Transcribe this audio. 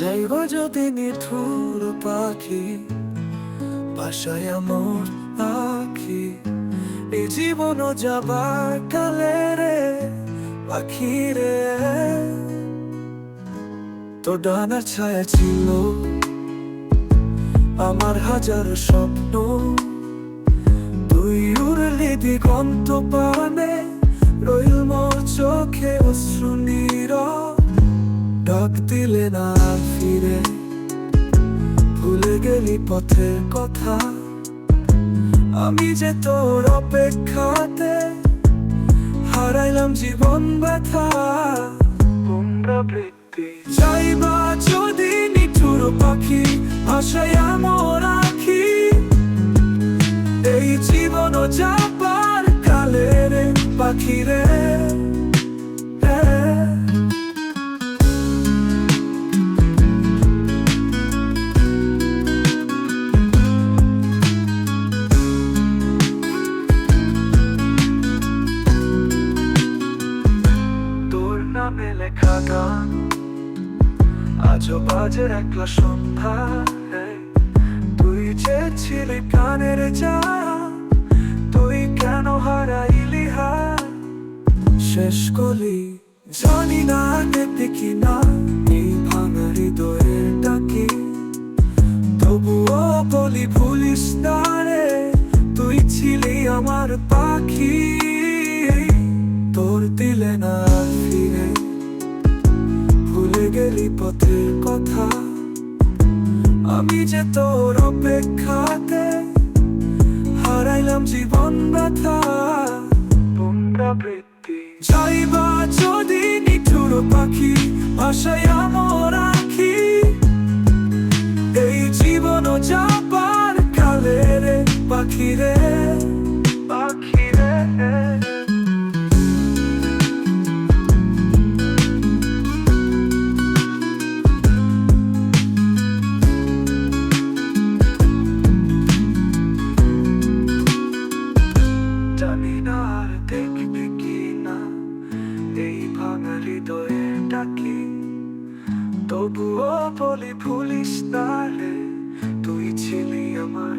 যাইব যদি নিঠুর পাখি, বাসায় আমার আখি। এই জীবন যাবার কালে রে, পাখি রে। তো ডানার ছায়া ছিল আমার হাজার স্বপ্ন। তুই উড়লি দিগন্ত পানে রইল মোর চোখে অশ্রু ডাক দিলে না ফিরে। ভুলে গেলি পথের কথা। আমি যে তোর অপেক্ষাতে হারাইলাম জীবন ব্যথা। পুনরাবৃত্তি যাইবা যদি নিঠুর পাখি আমার আখি। এই জীবন যাবার কালে রে। গান। আজও বাজে একলা সন্ধ্যা তুই যে ছিলি কানের যা তুই কেন হারাইলি হার? শেষ কলি জানি না দেখতে কি না, এই ভাঙা হৃদয়ের ডাকি তবুও বলি ভুলিস না রে, তুই ছিলি আমার পাখি, তোর দিলে না ফিরে। গেলি পথের কথা। আমি যে তোর অপেক্ষাতে হারাইলাম জীবন ব্যথা। যাইবা যদি নিঠুর পাখি ভাষায় আমার আখি। এই জীবন যাবার কালে রে ভাঙা হৃদয়ের ডাকি তবুও বলি ভুলিস না রে তুই ছিলি আমার